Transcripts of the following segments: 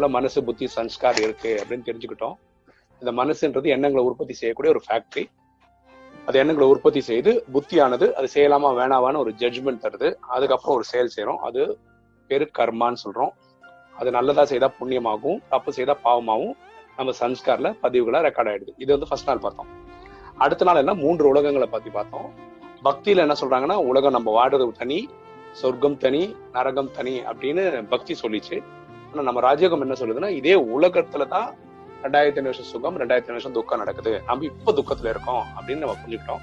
நமக்குள்ள மனசு புத்தி சன்ஸ்கார் இருக்கு அப்படின்னு தெரிஞ்சுக்கிட்டோம். இந்த மனசுன்றது எண்ணங்களை உற்பத்தி செய்யக்கூடிய ஒரு ஃபேக்டரி அது எண்ணங்களை உற்பத்தி செய்து புத்தியானது அது செய்யலாமா வேணாவான்னு ஒரு ஜட்ஜ்மெண்ட் தருது. அதுக்கப்புறம் ஒரு செயல் செய்யறோம் அது பேரு கர்மான்னு சொல்றோம். அது நல்லதா செய்தா புண்ணியமாகவும் தப்பு செய்தா பாவமாகவும் நம்ம சன்ஸ்கார்ல பதிவுகளா ரெக்கார்ட் ஆயிடுது. இது வந்து ஃபர்ஸ்ட் நாள் பார்த்தோம். அடுத்த நாள் என்ன? மூன்று உலகங்களை பத்தி பார்த்தோம். பக்தியில என்ன சொல்றாங்கன்னா உலகம் நம்ம வாடுறது தனி சொர்க்கம் தனி நரகம் தனி அப்படின்னு பக்தி சொல்லிச்சு. ஆனா நம்ம ராஜயோகம் என்ன சொல்லுதுன்னா இதே உலகத்துல தான் ரெண்டாயிரத்தி வருஷம் சுகம் ரெண்டாயிரத்தி ஐநூறு வருஷம் துக்கம் நடக்குது. நம்ம இப்ப துக்கத்துல இருக்கோம் அப்படின்னு நம்ம புரிஞ்சுக்கிட்டோம்.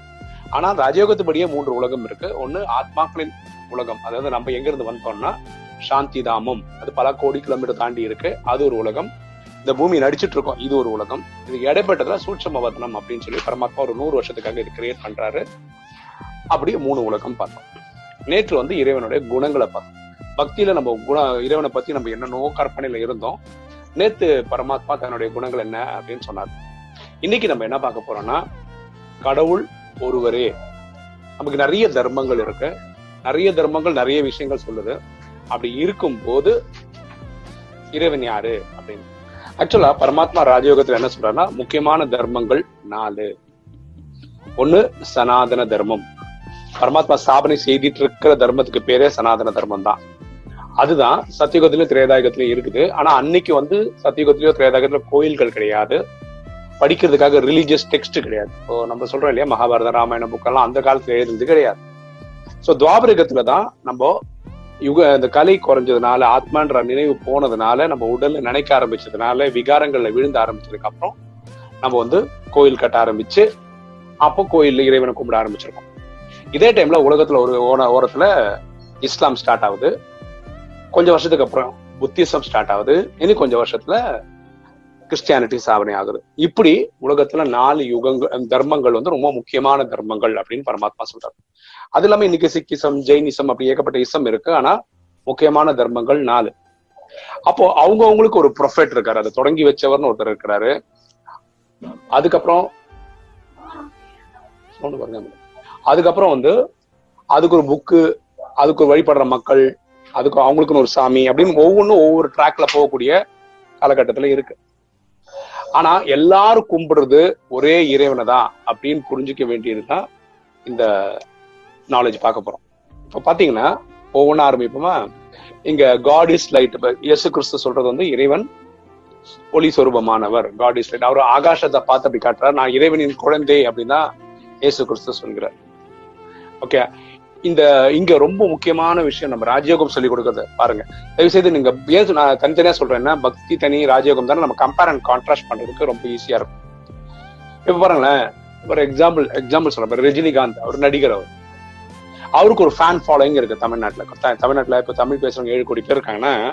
ஆனா ராஜயோகத்துபடியே மூன்று உலகம் இருக்கு. ஒண்ணு ஆத்மாக்களின் உலகம். அதாவது நம்ம எங்க இருந்து வந்தோம்னா சாந்தி தாமம் அது பல கோடி கிலோமீட்டர் தாண்டி இருக்கு. அது ஒரு உலகம். இந்த பூமி நடிச்சிட்டு இருக்கோம். இது ஒரு உலகம். இது இடைப்பட்டதுல சூட்சம வதனம் அப்படின்னு சொல்லி பரமாத்மா ஒரு நூறு வருஷத்துக்காக இது கிரியேட் பண்றாரு. அப்படியே மூணு உலகம் பார்த்தோம். நேற்று வந்து இறைவனுடைய குணங்களை பார்த்தோம். பக்தியில நம்ம குண இறைவனை பத்தி நம்ம என்னென்னோ கற்பனையில இருந்தோம். நேத்து பரமாத்மா தன்னுடைய குணங்கள் என்ன அப்படின்னு சொன்னார். இன்னைக்கு நம்ம என்ன பார்க்க போறோம்னா கடவுள் ஒருவரே. நமக்கு நிறைய தர்மங்கள் இருக்கு. நிறைய தர்மங்கள் நிறைய விஷயங்கள் சொல்லுது. அப்படி இருக்கும் போது இறைவன் யாரு அப்படின்னு. ஆக்சுவலா பரமாத்மா ராஜயோகத்துல என்ன சொல்றாருன்னா முக்கியமான தர்மங்கள் நாலு. ஒண்ணு சனாதன தர்மம். பரமாத்மா ஸ்தாபனை செய்திட்டு இருக்கிற தர்மத்துக்கு பேரே சனாதன தர்மம் தான் அதுதான் சத்தியுகத்திலயும் திரேதாயுகத்திலயும் இருக்குது. ஆனா அன்னைக்கு வந்து சத்தியுகத்திலயோ திரேதாயுகத்திலயோ கோயில்கள் கிடையாது. படிக்கிறதுக்காக ரிலீஜியஸ் டெக்ஸ்ட் கிடையாது. இப்போ நம்ம சொல்றோம் இல்லையா மகாபாரத ராமாயண புக்கெல்லாம் அந்த காலத்துல எழுதுறது கிடையாது. சோ துவாபரகத்துல தான் நம்ம யுக இந்த கலை குறைஞ்சதுனால ஆத்மான்ற நினைவு போனதுனால நம்ம உடல்ல நினைக்க ஆரம்பிச்சதுனால விகாரங்கள்ல விழுந்து ஆரம்பிச்சதுக்கு அப்புறம் நம்ம வந்து கோயில் கட்ட ஆரம்பிச்சு அப்போ கோயில்ல இறைவனை கும்பிட ஆரம்பிச்சிருக்கோம். இதே டைம்ல உலகத்துல ஒரு ஓன ஓரத்துல இஸ்லாம் ஸ்டார்ட் ஆகுது. கொஞ்சம் வருஷத்துக்கு அப்புறம் புத்திசம் ஸ்டார்ட் ஆகுது. இனி கொஞ்சம் வருஷத்துல கிறிஸ்டியானிட்டி சாதனை ஆகுது. இப்படி உலகத்துல நாலு யுகங்கள் தர்மங்கள் வந்து ரொம்ப முக்கியமான தர்மங்கள் அப்படின்னு பரமாத்மா சொல்றாரு. அது இல்லாம இன்னைக்கு சிக்கிசம் ஜெயினிசம் அப்படி ஏகப்பட்ட இசம் இருக்கு. ஆனா முக்கியமான தர்மங்கள் நாலு. அப்போ அவங்க அவங்களுக்கு ஒரு ப்ரொஃபெட் இருக்காரு. அதை தொடங்கி வச்சவர்னு ஒருத்தர் இருக்கிறாரு. அதுக்கப்புறம் அதுக்கப்புறம் வந்து அதுக்கு ஒரு புக்கு அதுக்கு ஒரு வழிபடுற மக்கள் அதுக்கு அவங்களுக்குன்னு ஒரு சாமி அப்படின்னு ஒவ்வொன்றும் ஒவ்வொரு ட்ராக்ல போகக்கூடிய காலகட்டத்துல இருக்கு. ஆனா எல்லாரும் கும்பிடுறது ஒரே இறைவனை தான் அப்படின்னு புரிஞ்சுக்க வேண்டியதுதான் இந்த நாலேஜ் பார்க்க போறோம். இப்போ பாத்தீங்கன்னா ஒவ்வொன்றா ஆரம்பிப்போமா? இங்க காட் இஸ் லைட் இயேசு கிறிஸ்து சொல்றது வந்து இறைவன் ஒளி சொரூபமானவர். காட் இஸ் லைட் அவர் ஆகாசத்தை பார்த்து அப்படி காட்டுறார். நான் இறைவனின் குழந்தை அப்படின்னா இயேசு கிறிஸ்து சொல்கிறார். ஓகே இந்த இங்க ரொம்ப முக்கியமான விஷயம் நம்ம ராஜயோகம் சொல்லி கொடுக்கறது பாருங்க. தயவு செய்து நீங்க ஏன் நான் தனித்தனியா சொல்றேன்னா பக்தி தனி ராஜயோகம் தானே நம்ம கம்பேர் அண்ட் கான்ட்ராஸ்ட் பண்றதுக்கு ரொம்ப ஈஸியா இருக்கும். இப்ப பாருங்களேன் ஒரு எக்ஸாம்பிள் எக்ஸாம்பிள் சொல்றேன் ரஜினிகாந்த் அவர் நடிகர் அவர். அவருக்கு ஒரு ஃபேன் ஃபாலோயிங் இருக்கு தமிழ்நாட்டுல. தமிழ்நாட்டுல இப்ப தமிழ் பேசுறவங்க ஏழு கோடி பேர் இருக்காங்கன்னா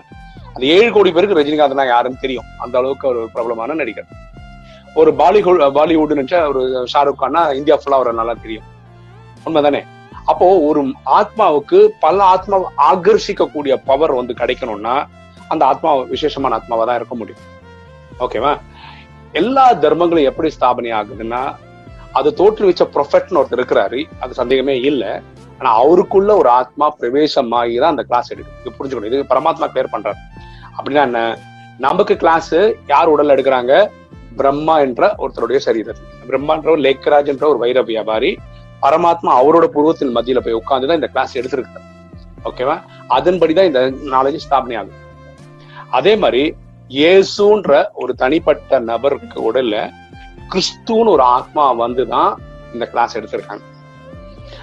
அந்த ஏழு கோடி பேருக்கு ரஜினிகாந்த்னா யாருன்னு தெரியும். அந்த அளவுக்கு ஒரு பிரபலமான நடிகர். ஒரு பாலிவுட் பாலிவுட் நினைச்சா ஒரு ஷாருக் கான்னா இந்தியா ஃபுல்லா அவர் நல்லா தெரியும். உண்மைதானே? அப்போ ஒரு ஆத்மாவுக்கு பல ஆத்மா ஆகர்ஷிக்கக்கூடிய பவர் வந்து கிடைக்கணும்னா அந்த ஆத்மா விசேஷமான ஆத்மாவா தான் இருக்க முடியும். ஓகேவா எல்லா தர்மங்களும் எப்படி ஸ்தாபனை ஆகுதுன்னா அது தோற்றுவிச்ச ப்ரொஃபட்னு ஒருத்தர் இருக்கிறாரு அது சந்தேகமே இல்லை. ஆனா அவருக்குள்ள ஒரு ஆத்மா பிரவேசமாகி தான் அந்த கிளாஸ் எடுக்குது. இது புரிஞ்சுக்கணும். இது பரமாத்மா கிளியர் பண்றாரு. அப்படின்னா என்ன? நமக்கு கிளாஸ் யார் உடல் எடுக்கிறாங்க? பிரம்மா என்ற ஒருத்தருடைய சரீரத்தில் பிரம்மான்ற ஒரு லேக்கராஜ் என்ற ஒரு வைர வியாபாரி பரமாத்மா அவரோட புருவத்தின் மத்தியில போய் உட்கார்ந்து தான் இந்த கிளாஸ் எடுத்திருக்காரு ஓகேவா அதன்படிதான் இந்த நாலேஜ் ஸ்தாபனை ஆகும் அதே மாதிரி இயேசுன்ற ஒரு தனிப்பட்ட நபருக்கு உடல்ல கிறிஸ்துன்னு ஒரு ஆத்மா வந்துதான் இந்த கிளாஸ் எடுத்திருக்காங்க.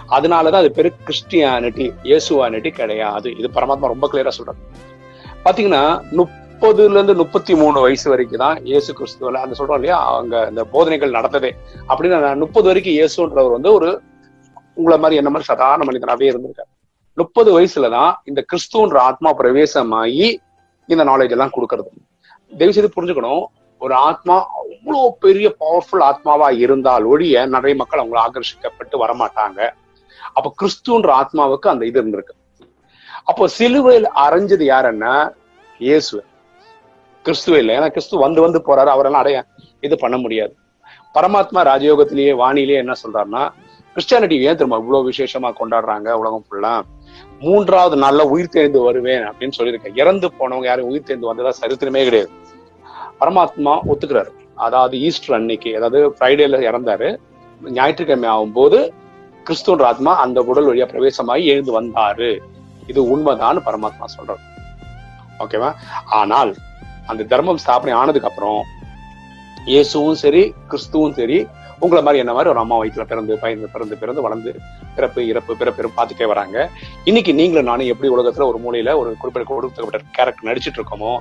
அதனாலதான் அது பேரு கிறிஸ்டியானிட்டி இயேசுவானிட்டி கிடையாது. இது பரமாத்மா ரொம்ப கிளியரா சொல்றாரு. பாத்தீங்கன்னா முப்பதுல இருந்து முப்பத்தி மூணு வயசு வரைக்கும் தான் இயேசு கிறிஸ்துவல அந்த சொல்றோம் இல்லையா? அவங்க இந்த போதனைகள் நடந்ததே. அப்படின்னு முப்பது வரைக்கும் இயேசுன்றவர் வந்து ஒரு உங்களை மாதிரி என்ன மாதிரி சாதாரண மனிதனாவே இருந்திருக்காரு. முப்பது வயசுலதான் இந்த கிறிஸ்துவன்ற ஆத்மா பிரவேசமாகி இந்த நாலேஜ் எல்லாம் கொடுக்கறது. தயவு செய்து புரிஞ்சுக்கணும் ஒரு ஆத்மா அவ்வளோ பெரிய பவர்ஃபுல் ஆத்மாவா இருந்தால் ஒழிய நிறைய மக்கள் அவங்களை ஆகர்ஷிக்கப்பட்டு வரமாட்டாங்க. அப்ப கிறிஸ்துன்ற ஆத்மாவுக்கு அந்த இது இருந்திருக்கு. அப்போ சிலுவையில் அரைஞ்சது யாருன்னா இயேசு கிறிஸ்துவ இல்லை. ஏன்னா கிறிஸ்து வந்து வந்து போறாரு. அவரெல்லாம் அடைய இது பண்ண முடியாது. பரமாத்மா ராஜயோகத்திலேயே வானிலேயே என்ன சொல்றாருன்னா கிறிஸ்டியானிட்டி ஏன் திரும்ப இவ்வளவு விசேஷமா கொண்டாடுறாங்க உலகம் ஃபுல்லா மூன்றாவது நாள்ல உயிர் தேர்ந்து வருவேன் அப்படின்னு சொல்லியிருக்கேன் இறந்து போனவங்க யாரும் உயிர் தேர்ந்து வந்ததா சரித்திரமே கிடையாது. பரமாத்மா ஒத்துக்கிறாரு. அதாவது ஈஸ்டர் அன்னைக்கு அதாவது ஃப்ரைடேல இறந்தாரு. ஞாயிற்றுக்கிழமை ஆகும்போது கிறிஸ்துவன் ஆத்மா அந்த உடல் வழியா பிரவேசமாகி எழுந்து வந்தாரு. இது உண்மைதான் பரமாத்மா சொல்றாரு. ஓகேவா? ஆனால் அந்த தர்மம் ஸ்தாபனை ஆனதுக்கு அப்புறம் இயேசுவும் சரி கிறிஸ்துவும் சரி உங்களை மாதிரி என்ன மாதிரி ஒரு அம்மா வயிற்றுல பிறந்து பயந்து பிறந்து பிறந்து வளர்ந்து பிறப்பு இறப்பு பிறப்பு பார்த்துட்டே வராங்க. இன்னைக்கு நீங்களும் நானும் எப்படி உலகத்துல ஒரு மூலையில ஒரு குறிப்பிட்ட கொடுக்கப்பட்ட கேரக்டர் நடிச்சிட்டு இருக்கோமோ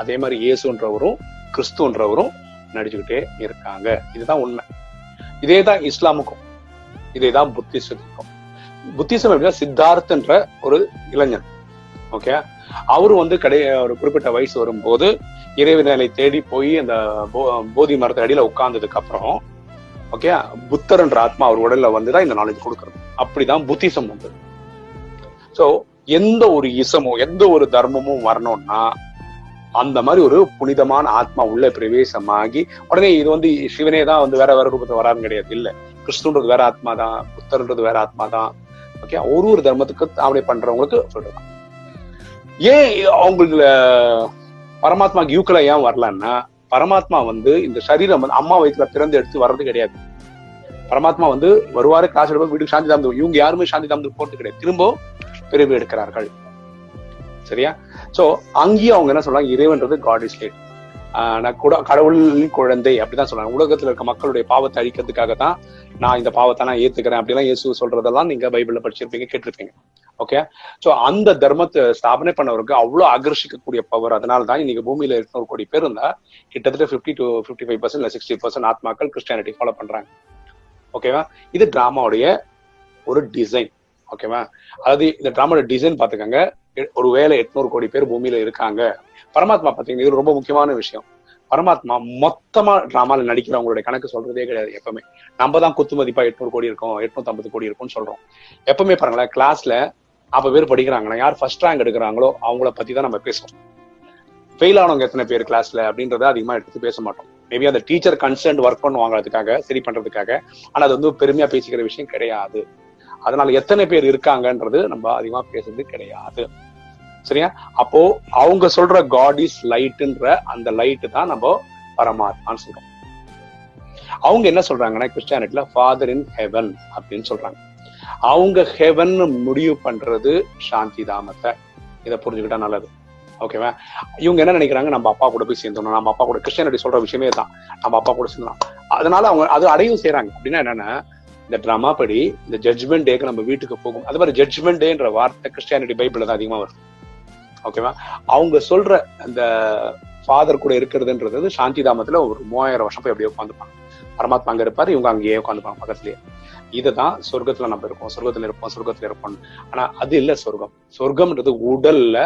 அதே மாதிரி இயேசுன்றவரும் கிறிஸ்துன்றவரும் நடிச்சுக்கிட்டே இருக்காங்க. இதுதான் உண்மை. இதே தான் இஸ்லாமுக்கும். இதே தான் புத்திசத்துக்கும் புத்திசம் எப்படின்னா சித்தார்த்தன்ற ஒரு இளைஞன். ஓகே அவரு வந்து கடை ஒரு குறிப்பிட்ட வயசு வரும்போது இறைவினை தேடி போய் அந்த போதி மரத்து அடியில உட்கார்ந்ததுக்கு அப்புறம் ஓகே புத்தர்ன்ற ஆத்மா அவர் உடல்ல வந்துதான் இந்த நாலேஜ் கொடுக்கறது. அப்படிதான் புத்திசம் வந்து சோ எந்த ஒரு இசமோ எந்த ஒரு தர்மமும் வரணும்னா அந்த மாதிரி ஒரு புனிதமான ஆத்மா உள்ள பிரவேசமாகி உடனே இது வந்து சிவனே தான் வந்து வேற வேற ரூபத்தை வரான்னு கிடையாது. இல்ல. கிறிஸ்துன்றது வேற ஆத்மா தான் புத்தர்ன்றது வேற ஆத்மா தான் ஓகே ஒரு ஒரு தர்மத்துக்கு அப்படி பண்றவங்களுக்கு சொல்றேன் ஏன் அவங்களுக்கு பரமாத்மா யூக்கல ஏன் வரலன்னா பரமாத்மா வந்து இந்த சரீரம் வந்து அம்மா வயிற்றுல பிறந்து எடுத்து வர்றது கிடையாது. பரமாத்மா வந்து வருவாரு காசு எடுப்போம் வீட்டுக்கு சாந்தி தாமதம் இவங்க யாருமே சாந்தி தாமதம் போறது கிடையாது. திரும்ப பிறவி எடுக்கிறார்கள். சரியா? சோ அங்கேயும் அவங்க என்ன சொல்றாங்க இறைவன்றது காட் இஸ் லேட் கடவுளின் குழந்தை அப்படிதான் சொல்றாங்க. உலகத்துல இருக்க மக்களுடைய பாவத்தை அழிக்கிறதுக்காக தான் நான் இந்த பாவத்தை நான் ஏத்துக்கிறேன் அப்படிலாம் இயேசு சொல்றதெல்லாம் நீங்க பைபிள்ல படிச்சிருப்பீங்க கேட்டிருப்பீங்க. ஓகே சோ அந்த தர்மத்தை ஸ்தாபனை பண்ணவருக்கு அவ்வளவு ஆகர்ஷிக்கக்கூடிய பவர் அதனால தான் இன்னைக்கு பூமியில இருநூறு கோடி பேர் இருந்தா கிட்டத்தட்ட fifty to fifty five percent இல்ல சிக்ஸ்டி பர்சன்ட் ஆத்மாக்கள் கிறிஸ்டியானிட்டி ஃபாலோ பண்றாங்க. ஓகேவா இது டிராமாவுடைய ஒரு டிசைன் ஓகேவா அதாவது இந்த டிராமாவோட டிசைன் பாத்துக்கோங்க ஒரு வேலை எட்நூறு கோடி பேர் பூமியில இருக்காங்க பரமாத்மா பாத்தீங்கன்னா இது ரொம்ப முக்கியமான விஷயம். பரமாத்மா மொத்தமா டிராமால நடிக்கிறவங்களுடைய கணக்கு சொல்றதே கிடையாது எப்பவுமே. நம்ம தான் குத்து மதிப்பா எட்நூறு கோடி இருக்கும் எட்நூத்தி ஐம்பது கோடி இருக்கும்னு சொல்றோம். எப்பவுமே பாருங்களேன் கிளாஸ்ல அப்ப பேர் படிக்கிறாங்கன்னா யார் ஃபர்ஸ்ட் ரேங்க் எடுக்கிறாங்களோ அவங்கள பத்தி தான் நம்ம பேசுவோம். ஃபெயில் ஆனவங்க எத்தனை பேர் கிளாஸ்ல அப்படின்றத அதிகமா எடுத்து பேச மாட்டோம். மேபி அந்த டீச்சர் கன்சர்ன் ஒர்க் பண்ணுவாங்க அதுக்காக சரி பண்றதுக்காக ஆனா அது வந்து பெருமையா பேசிக்கிற விஷயம் கிடையாது. அதனால எத்தனை பேர் இருக்காங்கன்றது நம்ம அதிகமா பேசுறது கிடையாது. சரியா? அப்போ அவங்க சொல்ற காட் இஸ் லைட்ன்ற அந்த லைட் தான் நம்ம பரமாத்மான்னு சொல்றோம். அவங்க என்ன சொல்றாங்கன்னா கிறிஸ்டியானிட்டில ஃபாதர் இன் ஹெவன் அப்படின்னு சொல்றாங்க. அவங்க ஹெவன் முடிவு பண்றது சாந்தி தாமத்தை. இதை புரிஞ்சுக்கிட்டா நல்லது. ஓகேவா இவங்க என்ன நினைக்கிறாங்க? நம்ம அப்பா கூட போய் சேர்ந்தோம் நம்ம அப்பா கூட கிறிஸ்டியானிட்டி சொல்ற விஷயமே தான் நம்ம அப்பா கூட சேர்ந்தோம் அதனால அவங்க அது அடையும் செய்யறாங்க அப்படின்னா என்னன்னா இந்த ட்ராமா படி இந்த ஜட்ஜ்மெண்ட் டேக்கு நம்ம வீட்டுக்கு போகும். அது மாதிரி ஜட்ஜ்மெண்ட் டேன்ற வார்த்தை கிறிஸ்டியானிட்டி பைபிள் தான் அதிகமா வருது. ஓகேவா அவங்க சொல்ற அந்த ஃபாதர் கூட இருக்கிறதுன்றது சாந்தி தாமத்துல ஒரு மூவாயிரம் வருஷம் போய் அப்படியே உட்காந்துப்பாங்க பரமாத்மா அங்க இருப்பாரு இவங்க அங்கேயே உட்காந்துப்பாங்க பக்கத்துலயே. இதுதான் சொர்க்கத்துல நம்ம இருப்போம் சொர்க்கத்துல இருப்போம் சொர்க்கத்துல இருப்போம் ஆனா அது இல்ல சொர்க்கம். சொர்க்கம்ன்றது உடல்ல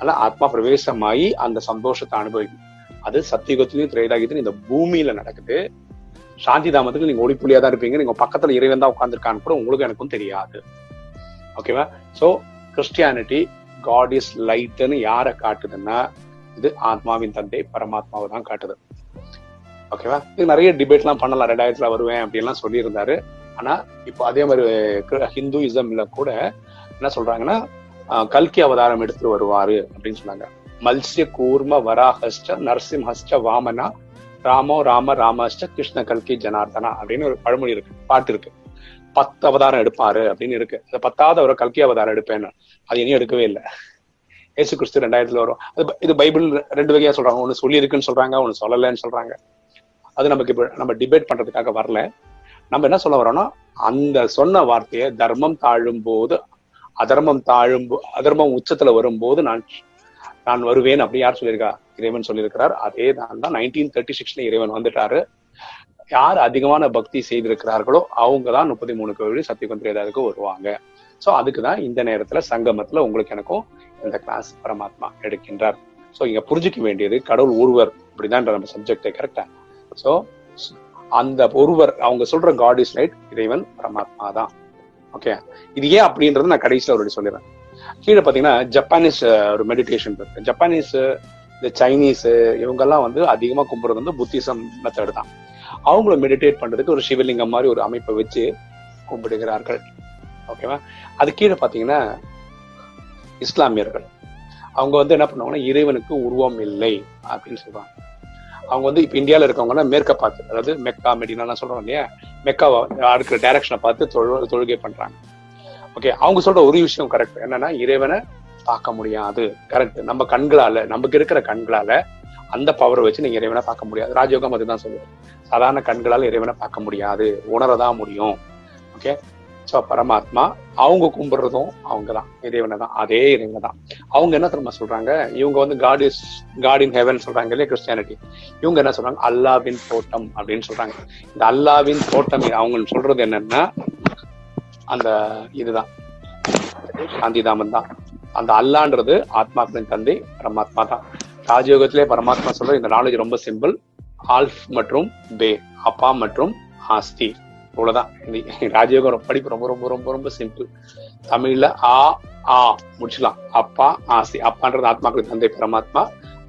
ஆனா ஆத்மா பிரவேசமாயி அந்த சந்தோஷத்தை அனுபவிக்கும். அது சத்தியுகத்திலையும் திரைதாகத்திலும் இந்த பூமியில நடக்குது. சாந்தி தாமத்துக்கு நீங்க ஒளிப்புள்ளியா தான் இருப்பீங்க. நீங்க பக்கத்துல இறைவன் தான் உட்காந்துருக்கான்னு கூட உங்களுக்கு எனக்கும் தெரியாது. ஓகேவா சோ கிறிஸ்டியானிட்டி காட் இஸ் லைட்னு யாரை காட்டுதுன்னா இது ஆத்மாவின் தந்தை பரமாத்மாவை தான் காட்டுது. ஓகேவா இது நிறைய டிபேட் எல்லாம் பண்ணலாம். ரெண்டாயிரத்துல வருவேன் அப்படின்லாம் சொல்லியிருந்தாரு. ஆனா இப்போ அதே மாதிரி ஹிந்துயிசம்ல கூட என்ன சொல்றாங்கன்னா கல்கி அவதாரம் எடுத்துட்டு வருவாரு அப்படின்னு சொன்னாங்க. மல்சிய கூர்ம வராஹஸ்ட நரசிம்ஹஸ்ட வாமனா ராமோ ராம ராமஸ்ட கிருஷ்ண கல்கி ஜனார்தனா அப்படின்னு ஒரு பழமொழி இருக்கு பாட்டு இருக்கு. பத்து அவதாரம் எடுப்பாரு அப்படின்னு இருக்கு. இந்த பத்தாவது அவர் கல்கி அவதாரம் எடுப்பேன்னு. அது இனியும் எடுக்கவே இல்லை. ஏசு கிறிஸ்து ரெண்டாயிரத்துல வரும். அது இது பைபிள் ரெண்டு வகையா சொல்றாங்க. ஒன்னு சொல்லி இருக்குன்னு சொல்றாங்க ஒன்னு சொல்லலைன்னு சொல்றாங்க. அது நமக்கு இப்ப நம்ம டிபேட் பண்றதுக்காக வரல. நம்ம என்ன சொல்ல வரோம்னா அந்த சொன்ன வார்த்தையை தர்மம் தாழும் போது அதர்மம் தாழும் அதர்மம் உச்சத்துல வரும்போது நான் நான் வருவேன் அப்படி யார் சொல்லியிருக்கா? இறைவன் சொல்லியிருக்கிறார். அதே தான் தான் நைன்டீன் தேர்ட்டி சிக்ஸ்ல இறைவன் வந்துட்டாரு. யார் அதிகமான பக்தி செய்திருக்கிறார்களோ அவங்க தான் முப்பத்தி மூணு கோவில் சத்தியகுந்திரேதாவுக்கு வருவாங்க. சோ அதுக்குதான் இந்த நேரத்துல சங்கமத்துல உங்களுக்கு எனக்கும் இந்த கிளாஸ் பரமாத்மா எடுக்கின்றார். சோ இங்க புரிஞ்சுக்க வேண்டியது கடவுள் ஒருவர் அப்படிதான் நம்ம சப்ஜெக்ட் கரெக்டா சோ அந்த ஒருவர் அவங்க சொல்ற காட் இஸ் லைட் இறைவன் பரமாத்மா தான் ஓகே இது ஏன் அப்படின்றது நான் கடைசியில் அவருடைய சொல்லிடுறேன். கீழே பாத்தீங்கன்னா ஜப்பானீஸ் ஒரு மெடிடேஷன் இருக்கு. ஜப்பானீஸ் இந்த சைனீஸ் இவங்கெல்லாம் வந்து அதிகமா கும்பிடுறது வந்து புத்திசம் மெத்தட் தான். அவங்களும் மெடிடேட் பண்றதுக்கு ஒரு சிவலிங்கம் மாதிரி ஒரு அமைப்பை வச்சு கும்பிடுகிறார்கள். ஓகேவா அது கீழே பாத்தீங்கன்னா இஸ்லாமியர்கள். அவங்க வந்து என்ன பண்ணுவாங்கன்னா இறைவனுக்கு உருவம் இல்லை அப்படின்னு சொல்லுவாங்க. அவங்க வந்து இப்ப இந்தியாவில் இருக்கவங்கன்னா மேற்க பார்த்து அதாவது மெக்கா மெடினா சொல்றோம் இல்லையா? மெக்காவை அடுக்கிற டைரக்ஷனை பார்த்து தொழு தொழுகை பண்றாங்க. ஓகே அவங்க சொல்ற ஒரு விஷயம் கரெக்ட் என்னன்னா இறைவனை பார்க்க முடியாது. கரெக்ட் நம்ம கண்களால நமக்கு இருக்கிற கண்களால அந்த பவரை வச்சு நீங்க இறைவனை பார்க்க முடியாது. ராஜயோகம் அதுதான் சொல்லுது. சாதாரண கண்களால் இறைவனை பார்க்க முடியாது. உணரதான் முடியும். ஓகே ஸோ பரமாத்மா அவங்க கும்பிடுறதும் அவங்க தான் இறைவனை தான் அதே இறைவனை தான் அவங்க என்ன திரும்ப சொல்றாங்க? இவங்க வந்து God is God in heaven சொல்றாங்க இல்லையா கிறிஸ்டியானிட்டி இவங்க என்ன சொல்றாங்க? அல்லாவின் தோட்டம் அப்படின்னு சொல்றாங்க. இந்த அல்லாவின் தோட்டம் அவங்க சொல்றது என்னன்னா அந்த இதுதான். சாந்திதாமன் தான். அந்த அல்லான்றது ஆத்மாக்களின் தந்தை பரமாத்மா தான். ராஜயோகத்திலே பரமாத்மா சொல்ற இந்த நாலேஜ் ரொம்ப சிம்பிள் ஆல்ஃப் மற்றும் பே அப்பா மற்றும் ஆஸ்தி. இவ்வளவுதான். ராஜயோகம் படிப்பு ரொம்ப ரொம்ப ரொம்ப ரொம்ப சிம்பிள் தமிழ்ல ஆ ஆ முடிச்சலாம் அப்பா ஆஸ்தி. அப்பான்றது ஆத்மாக்களின் தந்தை பரமாத்மா.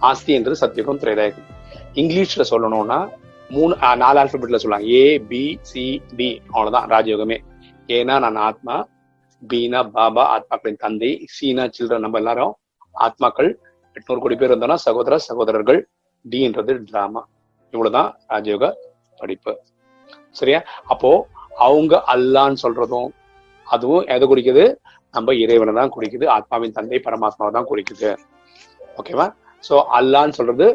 ஆஸ்தி என்றது சத்தியகம் திரைதாயகம் இங்கிலீஷ்ல சொல்லணும்னா மூணு நாலு ஆல்பபெட்ல சொல்லலாம். ஏ பி சி டி அவ்வளவுதான். ராஜயோகமே. ஏன்னா நான் ஆத்மா பீனா பாபா ஆத்மாக்களின் தந்தை சீனா சில்ட்ரன் நம்ம எல்லாரும் ஆத்மாக்கள். எட்நூறு கோடி பேர் இருந்தோம்னா சகோதர சகோதரர்கள் டின்றது டிராமா இவ்வளவுதான் ராஜயோக படிப்பு. சரியா? அப்போ அவங்க அல்லான்னு சொல்றதும் அதுவும் எதை குறிக்குது? நம்ம இறைவனை தான் குறிக்குது. ஆத்மாவின் தந்தை பரமாத்மாவை தான் குறிக்குது. ஓகேவா சோ அல்லான்னு சொல்றது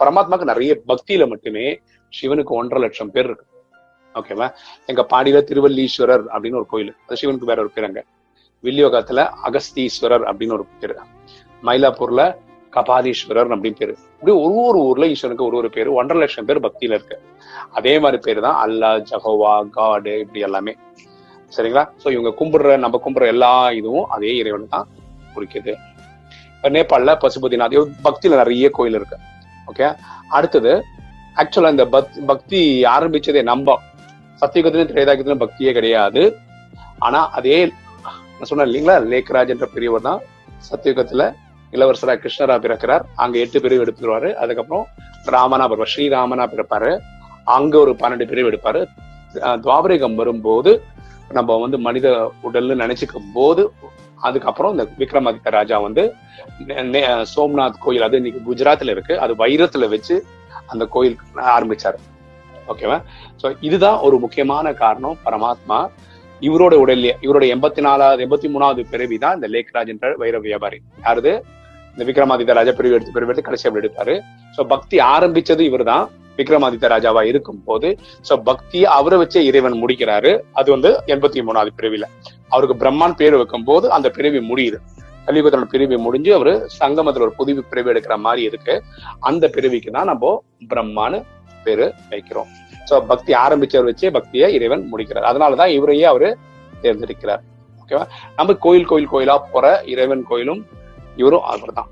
பரமாத்மாக்கு நிறைய பக்தியில மட்டுமே சிவனுக்கு ஒன்றரை லட்சம் பேர் இருக்கு. ஓகேவா எங்க பாடியில திருவல்லீஸ்வரர் அப்படின்னு ஒரு கோயில். அது சிவனுக்கு வேற ஒரு பேர் அங்க. வில்லியோகத்துல அகஸ்தீஸ்வரர் அப்படின்னு ஒரு பேர். மயிலாப்பூர்ல கபாலீஸ்வரர் அப்படின்னு பேரு. இப்படி ஒரு ஒரு ஊர்ல ஈஸ்வரனுக்கு ஒரு ஒரு பேரு. ஒன்றரை லட்சம் பேர் பக்தியில இருக்கு. அதே மாதிரி பேரு தான் அல்லா ஜஹோவா காடு இப்படி எல்லாமே. சரிங்களா? சோ இவங்க கும்பிடுற நம்ம கும்பிடுற எல்லா இதுவும் அதே இறைவன் தான் குறிக்குது. இப்ப நேபாளில பசுபதிநாத் பக்தியில நிறைய கோயில் இருக்கு. ஓகே அடுத்தது ஆக்சுவலா இந்த பக்- பக்தி ஆரம்பிச்சதே நம்ம. சத்தியுகத்திலும் திரேதாயுகத்திலும் பக்தியே கிடையாது. ஆனா அதே நான் சொன்னேன் இல்லைங்களா? லேக்ராஜ் என்ற பெரியவர் தான் சத்தியுகத்துல இளவரசரா கிருஷ்ணரா பிறக்கிறார். அங்க எட்டு பிரிவு எடுத்துருவாரு. அதுக்கப்புறம் ராமனா பிறப்பார். ஸ்ரீராமனா பிறப்பாரு. அங்க ஒரு பன்னெண்டு பிரிவு எடுப்பாரு. துவாபரிகம் வரும்போது நம்ம வந்து மனித உடல்னு நினைச்சுக்கும் போது அதுக்கப்புறம் இந்த விக்ரமாதித்த ராஜா வந்து சோம்நாத் கோயில் அது இன்னைக்கு குஜராத்ல இருக்கு. அது வைரத்துல வச்சு அந்த கோயில் ஆரம்பிச்சாரு. ஓகேவா? சோ இதுதான் ஒரு முக்கியமான காரணம். பரமாத்மா இவரோட உடல்ல இவரோட எண்பத்தி நாலாவது எண்பத்தி மூணாவது பிறவி தான் இந்த லேக்ராஜ் என்ற வைர வியாபாரி. யாருது? இந்த விக்ரமாதித்த ராஜா பிரிவு எடுத்து பிரிவு எடுத்து கடைசி அப்படி எடுப்பாரு. சோ பக்தி ஆரம்பிச்சது இவர்தான். விக்ரமாதித்ய ராஜாவா இருக்கும் போது சோ பக்தியை அவரை வச்சே இறைவன் முடிக்கிறாரு. அது வந்து எண்பத்தி மூணாவது பிரிவில. அவருக்கு பிரம்மான் பேர் வைக்கும் போது அந்த பிரிவு முடியுது. கலியுகத்தோட பிரிவு முடிஞ்சு அவரு சங்கமத்துல ஒரு புதுவி பிரிவு எடுக்கிற மாதிரி இருக்கு. அந்த பிறவிக்கு தான் நம்ம பிரம்மான்னு பேரு வைக்கிறோம். சோ பக்தி ஆரம்பிச்சவர் வச்சே பக்தியை இறைவன் முடிக்கிறார். அதனாலதான் இவரையே அவரு தேர்ந்தெடுக்கிறார். ஓகேவா நம்ம கோயில் கோயில் கோயிலா போற இறைவன் கோயிலும் இவரும் அவர் தான்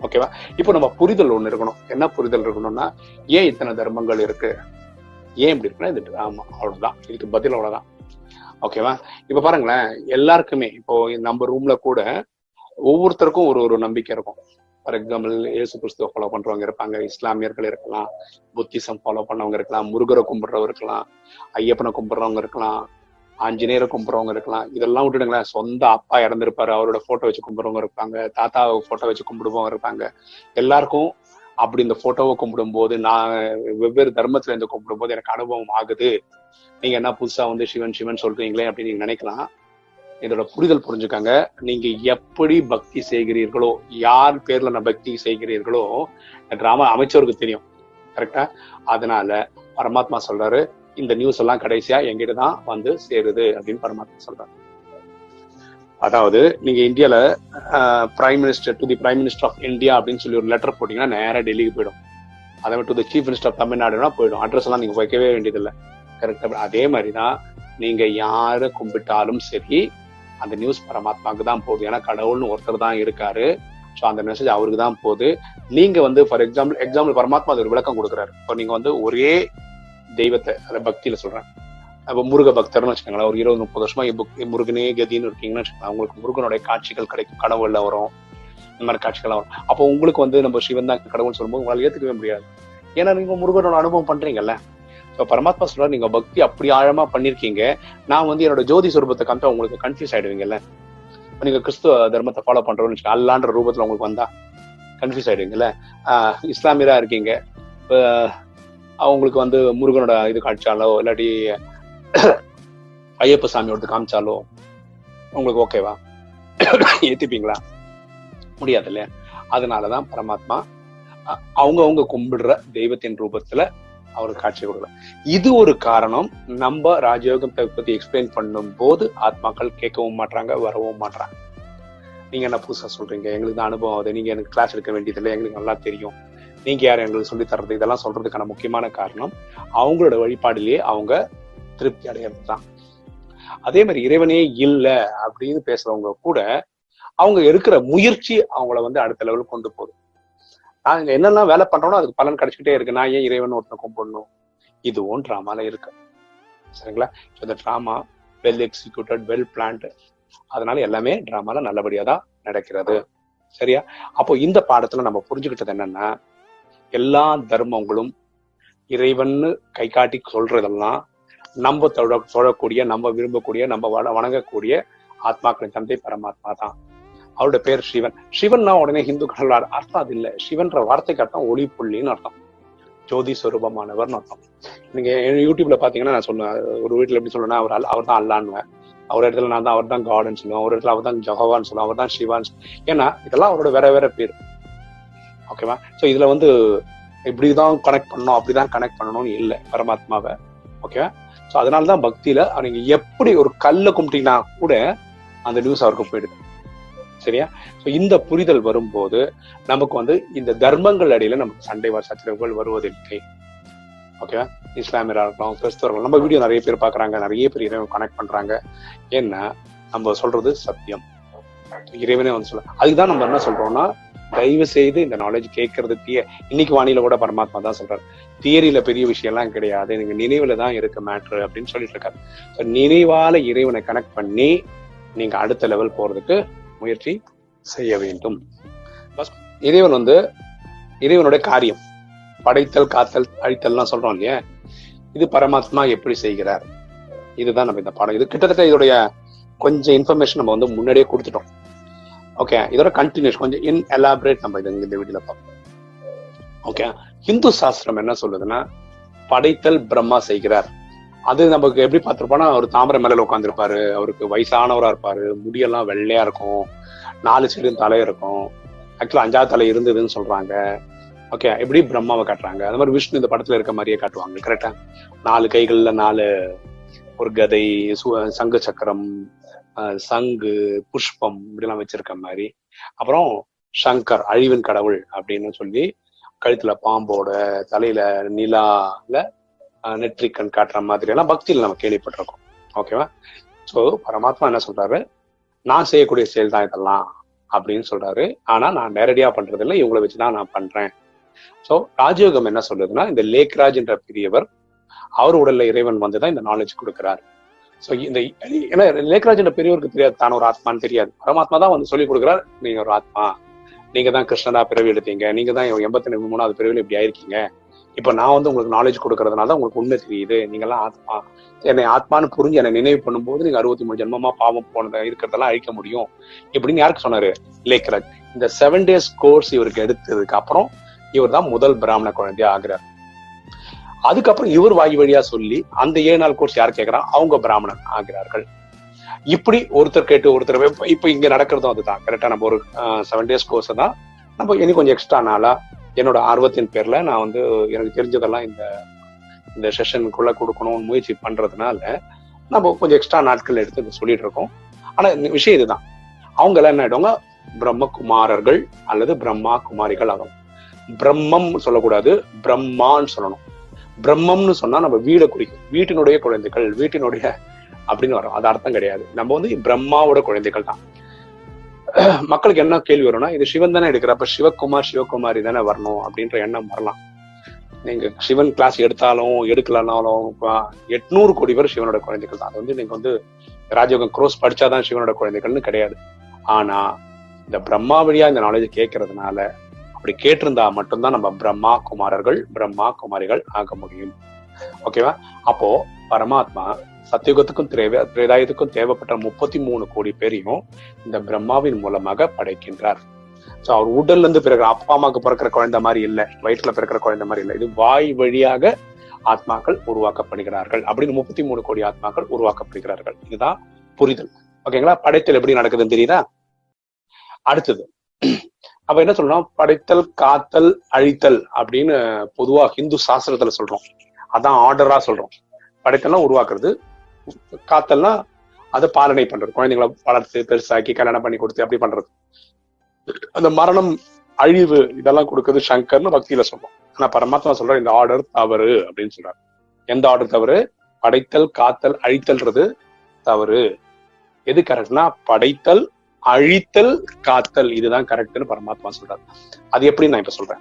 ஓகேவா இப்போ நம்ம புரிதல் ஒண்ணு இருக்கணும். என்ன புரிதல் இருக்கணும்னா ஏன் இத்தனை தர்மங்கள் இருக்கு? ஏன் இப்படி இருக்குன்னா இது ஆமா அவ்வளவுதான். இதுக்கு பதில் அவ்வளவுதான். ஓகேவா இப்ப பாருங்களேன் எல்லாருக்குமே இப்போ நம்ம ரூம்ல கூட ஒவ்வொருத்தருக்கும் ஒரு ஒரு நம்பிக்கை இருக்கும். ஃபார் எக்ஸாம்பிள் இயேசு கிறிஸ்துவ ஃபாலோ பண்றவங்க இருப்பாங்க இஸ்லாமியர்கள் இருக்கலாம் புத்திசம் ஃபாலோ பண்ணவங்க இருக்கலாம் முருகரை கும்பிடுறவங்க இருக்கலாம் ஐயப்பனை கும்பிடுறவங்க இருக்கலாம் ஆஞ்சநேயரை கும்பிட்றவங்க இருக்கலாம். இதெல்லாம் விட்டுடுங்களேன். சொந்த அப்பா இறந்துருப்பாரு. அவரோட போட்டோ வச்சு கும்பிடுறவங்க இருப்பாங்க. தாத்தா போட்டோ வச்சு கும்பிடுவவங்க இருப்பாங்க. எல்லாருக்கும் அப்படி இந்த போட்டோவை கும்பிடும்போது நான் வெவ்வேறு தர்மத்துல இருந்து கும்பிடும்போது எனக்கு அனுபவம் ஆகுது. நீங்க என்ன புதுசா வந்து சிவன் சிவன் சொல்றீங்களே அப்படின்னு நீங்க நினைக்கலாம். இதோட புரிதல் புரிஞ்சுக்காங்க. நீங்க எப்படி பக்தி செய்கிறீர்களோ யார் பேர்ல நான் பக்தி செய்கிறீர்களோ டிராமா அமைச்சருக்கு தெரியும். கரெக்டா அதனால பரமாத்மா சொல்றாரு இந்த நியூஸ் எல்லாம் கடைசியா எங்கிட்ட தான் வந்து சேருது அப்படின்னு பரமாத்மா சொல்றாரு. அதாவது நீங்க இந்தியால prime minister to the prime minister of India அப்படின்னு சொல்லி ஒரு லெட்டர் போட்டீங்கன்னா நேரா டெல்லிக்கு போயிடும். அதை to the chief minister of தமிழ்நாடுனா போயிடும். அட்ரஸ் எல்லாம் நீங்க வைக்கவே வேண்டியதில்லை. கரெக்டா அதே மாதிரிதான் நீங்க யாரை கும்பிட்டாலும் சரி அந்த நியூஸ் பரமாத்மாவுக்கு தான் போகுது. ஏன்னா கடவுள்னு ஒருத்தர் தான் இருக்காரு. ஸோ அந்த மெசேஜ் அவருக்கு தான் போகுது. நீங்க வந்து ஃபார் எக்ஸாம்பிள் எக்ஸாம்பிள் பரமாத்மா அது ஒரு விளக்கம் கொடுக்குறாரு. இப்போ நீங்க வந்து ஒரே தெய்வத்தை அதை பக்தியில சொல்றேன் அப்போ முருக பக்தர்னு வச்சுக்கோங்களேன் ஒரு இருபது முப்பது வருஷமா முருகனே கதின்னு இருக்கீங்கன்னு வச்சுக்கோங்க உங்களுக்கு முருகனுடைய காட்சிகள் கிடைக்கும் கடவுள்ல வரும் இந்த மாதிரி காட்சிகள்லாம் வரும். அப்போ உங்களுக்கு வந்து நம்ம சிவன் தான் கடவுள் சொல்லும்போது உங்களால் ஏத்துக்கவே முடியாது. ஏன்னா நீங்க முருகனோட அனுபவம் பண்றீங்கல்ல. இப்போ பரமாத்மா சொல்றாரு நீங்க பக்தி அப்படி ஆழமா பண்ணிருக்கீங்க. நான் வந்து என்னோட ஜோதி சுரூபத்தை காமிச்சா உங்களுக்கு கன்ஃபியூஸ் ஆயிடுவீங்கல்ல. நீங்க கிறிஸ்துவ தர்மத்தை ஃபாலோ பண்றோம்னு அல்லான்ற ரூபத்துல உங்களுக்கு வந்தா கன்ஃபியூஸ் ஆயிடுவீங்கல்ல. இஸ்லாமியரா இருக்கீங்க. அவங்களுக்கு வந்து முருகனோட இது காமிச்சாலோ இல்லாட்டி ஐயப்ப சாமியோட காமிச்சாலோ உங்களுக்கு ஓகேவா ஏத்திப்பீங்களா? முடியாது இல்லையா? அதனாலதான் பரமாத்மா அவங்க அவங்க கும்பிடுற தெய்வத்தின் ரூபத்துல அவருக்கு காட்சி கொடுக்கல இது ஒரு காரணம். நம்ம ராஜயோகம் பத்தி எக்ஸ்பிளைன் பண்ணும் போது ஆத்மாக்கள் கேட்கவும் மாட்டாங்க வரவும் மாட்டாங்க நீங்க என்ன புதுசா சொல்றீங்க? எங்களுக்கு தான் அனுபவம் ஆகுது. நீங்க எனக்கு கிளாஸ் எடுக்க வேண்டியதில்லை எங்களுக்கு நல்லா தெரியும். நீங்க யார் எங்களுக்கு சொல்லி தர்றது இதெல்லாம் சொல்றதுக்கான முக்கியமான காரணம் அவங்களோட வழிபாடிலேயே அவங்க திருப்தி அடையிறது தான் அதே மாதிரி இறைவனே இல்லை அப்படின்னு பேசுறவங்க கூட அவங்க இருக்கிற முயற்சி அவங்கள வந்து அடுத்த லெவலுக்கு கொண்டு போகுது. நாங்க என்னெல்லாம் வேலை பண்றோம்னா அதுக்கு பலன் கிடைச்சிக்கிட்டே இருக்கு. நான் ஏன் இறைவன் ஒருத்தனை கும்பிடணும்? இதுவும் ட்ராமால இருக்கு. சரிங்களா? இந்த drama well executed well planned அதனால எல்லாமே ட்ராமால நல்லபடியா தான் நடக்கிறது. சரியா? அப்போ இந்த பாடத்துல நம்ம புரிஞ்சுக்கிட்டது என்னன்னா எல்லா தர்மங்களும் இறைவன்னு கை காட்டி சொல்றதெல்லாம் நம்ம தொழ தொழக்கூடிய நம்ம விரும்பக்கூடிய நம்ம வணங்கக்கூடிய ஆத்மாக்களின் தந்தை பரமாத்மா தான். அவருடைய பேர் சிவன். சிவன்னா உடனே இந்து கடவுள் அர்த்தம் அது இல்லை. சிவன்ற வார்த்தைக்கு அர்த்தம் ஒளி புள்ளின்னு அர்த்தம். ஜோதி சுரூபமானவர்னு அர்த்தம். நீங்க யூடியூப்ல பாத்தீங்கன்னா நான் சொன்னேன் ஒரு வீட்டுல எப்படி சொல்லுவேன்னா அவர் அவர் தான் அல்லான்னுவேன். அவர் இடத்துல நான் தான் அவர் தான் காடுன்னு சொல்லுவேன். ஒரு இடத்துல அவர் தான் ஜஹவான்னு சொல்லுவேன். அவர் தான் சிவான்னு ஏன்னா இதெல்லாம் அவரோட வேற வேற பேர். ஓகேவா ஸோ இதுல வந்து இப்படிதான் கனெக்ட் பண்ணணும் அப்படிதான் கனெக்ட் பண்ணணும்னு இல்லை பரமாத்மாவை. ஓகேவா ஸோ அதனாலதான் பக்தியில நீங்க எப்படி ஒரு கல்ல கும்பிட்டீங்கன்னா கூட அந்த நியூஸ் அவருக்கு போயிடுது. சரியா? ஸோ இந்த புரிதல் வரும்போது நமக்கு வந்து இந்த தர்மங்கள் அடியில நமக்கு சண்டை சச்சரவுகள் வருவதில்லை. ஓகேவா இஸ்லாமியராக இருக்கலாம் கிறிஸ்தவர்கள் நம்ம வீடியோ நிறைய பேர் பாக்குறாங்க நிறைய பேர் இறைவன் கனெக்ட் பண்றாங்க. ஏன்னா நம்ம சொல்றது சத்தியம். இறைவனே வந்து சொல்ல அதுக்குதான் நம்ம என்ன சொல்றோம்னா தயவு செய்து இந்த நாலேஜ் கேட்கறது தீய இன்னைக்கு வானிலை கூட பரமாத்மா தான் சொல்றாரு. தியரியில பெரிய விஷயம் எல்லாம் கிடையாது. நீங்க நினைவுல தான் இருக்கு மேட்ரு அப்படின்னு சொல்லிட்டு இருக்காரு. நினைவால இறைவனை கனெக்ட் பண்ணி நீங்க அடுத்த லெவல் போறதுக்கு முயற்சி செய்ய வேண்டும். இறைவன் வந்து இறைவனுடைய காரியம். படைத்தல் காத்தல் அழித்தல்லாம் சொல்றோம் இல்லையா? இது பரமாத்மா எப்படி செய்கிறார்? இதுதான் நம்ம இந்த பாடம். இது கிட்டத்தட்ட இதோடைய கொஞ்சம் இன்ஃபர்மேஷன் நம்ம வந்து முன்னாடியே கொடுத்துட்டோம். ஓகே இதோட கண்டினியூஸ் கொஞ்சம் இன் எலாபரேட் நம்ம இது இந்த வீடியோல பார்ப்போம். ஓகே ஹிந்து சாஸ்திரம் என்ன சொல்லுதுன்னா படைத்தல் பிரம்மா செய்கிறார். அது நமக்கு எப்படி பார்த்துருப்போம்னா அவர் தாமரை மேல உட்காந்துருப்பாரு அவருக்கு வயசானவரா இருப்பாரு முடியெல்லாம் வெள்ளையா இருக்கும் நாலு சைடும் தலை இருக்கும் ஆக்சுவலா அஞ்சாவது தலை இருந்ததுன்னு சொல்றாங்க. ஓகே எப்படி பிரம்மாவை காட்டுறாங்க? அது மாதிரி விஷ்ணு இந்த படத்துல இருக்க மாதிரியே காட்டுவாங்க கரெக்டா நாலு கைகள்ல நாலு ஒரு கதை சங்கு சக்கரம் சங்கு புஷ்பம் இப்படிலாம் வச்சிருக்க மாதிரி. அப்புறம் சங்கர் அழிவின் கடவுள் அப்படின்னு சொல்லி கழுத்துல பாம்போட தலையில நிலால நெற்றிக்கண் காட்டுற மாதிரி எல்லாம் பக்தியில் நம்ம கேள்விப்பட்டிருக்கோம். ஓகேவா? ஸோ பரமாத்மா என்ன சொல்றாரு? நான் செய்யக்கூடிய செயல் தான் இதெல்லாம் அப்படின்னு சொல்றாரு. ஆனா நான் நேரடியா பண்றது இல்லை இவங்களை வச்சுதான் நான் பண்றேன். ஸோ ராஜயோகம் என்ன சொல்லுதுன்னா இந்த லேக்ராஜ் என்ற பெரியவர் அவர் உடல்ல இறைவன் வந்துதான் இந்த நாலேஜ் கொடுக்குறாரு. சோ இந்த ஏன்னா லேக்ராஜ் என்ற பெரியவருக்கு தெரியாது தான் ஒரு ஆத்மான்னு தெரியாது. பரமாத்மா தான் வந்து சொல்லி கொடுக்குறார் நீங்க ஒரு ஆத்மா. நீங்க தான் கிருஷ்ணனா பிறவி எடுத்தீங்க. நீங்க தான் எண்பத்தி மூணாவது பிறவில இப்படி ஆயிருக்கீங்க. இப்ப நான் வந்து உங்களுக்கு நாலேஜ் கொடுக்கறதுனால தான் உங்களுக்கு உண்மை தெரியுது. நீங்கெல்லாம் ஆத்மா. என்னை ஆத்மான்னு புரிஞ்சு என்னை நினைவு பண்ணும்போது நீங்க அறுபத்தி மூணு ஜென்மமா பாவம் போனதை இருக்கிறதெல்லாம் அழிக்க முடியும். இப்படின்னு யாருக்கு சொன்னாரு? லேக்ராஜ். இந்த செவன் டேஸ் கோர்ஸ் இவருக்கு எடுத்ததுக்கு அப்புறம் இவர் தான் முதல் பிராமண குழந்தையா ஆகிறார். அதுக்கப்புறம் இவர் வாய் வழியா சொல்லி அந்த ஏழு நாள் கோர்ஸ் யார் கேட்கறான் அவங்க பிராமணன் ஆகிறார்கள். இப்படி ஒருத்தர் கேட்டு ஒருத்தர் இப்ப இங்க நடக்கிறதும் அதுதான். கரெக்டா நம்ம ஒரு செவன் டேஸ் கோர்ஸ் தான். நம்ம இனி கொஞ்சம் எக்ஸ்ட்ரா நாளா என்னோட ஆர்வத்தின் பேர்ல நான் வந்து எனக்கு தெரிஞ்சதெல்லாம் இந்த இந்த செஷனுக்குள்ள கொடுக்கணும்னு முயற்சி பண்றதுனால நம்ம கொஞ்சம் எக்ஸ்ட்ரா நாட்கள் எடுத்து சொல்லிட்டு இருக்கோம். ஆனா விஷயம் இதுதான். அவங்க எல்லாம் என்ன ஆயிடுவாங்க? பிரம்மகுமாரர்கள் அல்லது பிரம்மா குமாரிகள் ஆகும் பிரம்மம் சொல்லக்கூடாது பிரம்மான்னு சொல்லணும். பிரம்மம்னு சொன்னா நம்ம வீடை குறிக்கும். வீட்டினுடைய குழந்தைகள் வீட்டினுடைய அப்படின்னு வரும். அது அர்த்தம் கிடையாது. நம்ம வந்து பிரம்மாவோட குழந்தைகள் தான். மக்களுக்கு என்ன கேள்வி வரும்னா இது சிவன் தானே எடுக்கிறப்ப சிவகுமார் சிவகுமாரி தானே வரணும் அப்படின்ற எண்ணம் வரலாம். நீங்க சிவன் கிளாஸ் எடுத்தாலும் எடுக்கலனாலும் எட்நூறு கோடி பேர் சிவனோட குழந்தைகள் தான். அது வந்து நீங்க வந்து ராஜயோகம் குரோஸ் படிச்சாதான் சிவனோட குழந்தைகள்னு கிடையாது. ஆனா இந்த பிரம்மா வழியா இந்த நாலேஜ் கேட்கறதுனால அப்படி கேட்டிருந்தா மட்டும்தான் நம்ம பிரம்மா குமாரர்கள் பிரம்மா குமாரிகள் ஆக முடியும். ஓகேவா அப்போ பரமாத்மா சத்தியுகத்துக்கும் தேவை திரேதாயத்துக்கும் தேவைப்பட்ட முப்பத்தி மூணு கோடி பேரையும் இந்த பிரம்மாவின் மூலமாக படைக்கின்றார். சோ அவர் உடல்ல இருந்து பிறகு அப்பா அம்மாவுக்கு பிறக்கிற குழந்தை மாதிரி இல்லை. வயிற்றுல பிறக்கிற குழந்தை மாதிரி இல்லை. இது வாய் வழியாக ஆத்மாக்கள் உருவாக்கப்படுகிறார்கள். அப்படின்னு முப்பத்தி மூணு கோடி ஆத்மாக்கள் உருவாக்கப்படுகிறார்கள். இதுதான் புரிதல். ஓகேங்களா படைத்தல் எப்படி நடக்குதுன்னு தெரியுதா? அடுத்தது அப்ப என்ன சொல்றோம்? படைத்தல் காத்தல் அழித்தல் அப்படின்னு பொதுவா ஹிந்து சாஸ்திரத்துல சொல்றோம். அதான் ஆர்டரா சொல்றோம். படைத்தல்லாம் உருவாக்குறது காத்தல்னா அதை பாலனை பண்றது. குழந்தைங்களை வளர்த்து பெருசாக்கி கல்யாணம் பண்ணி கொடுத்து அப்படி பண்றது. அந்த மரணம் அழிவு இதெல்லாம் கொடுக்கறது சங்கர்னு பக்தியில சொல்றோம். ஆனா பரமாத்மா சொல்ற இந்த ஆர்டர் தவறு அப்படின்னு சொல்றாரு. எந்த ஆர்டர் தவறு? படைத்தல் காத்தல் அழித்தல்ன்றது தவறு. எது கரெக்ட்னா படைத்தல் அழித்தல் காத்தல் இதுதான் கரெக்ட்னு பரமாத்மா சொல்றாரு. அது எப்படி நான் இப்ப சொல்றேன்.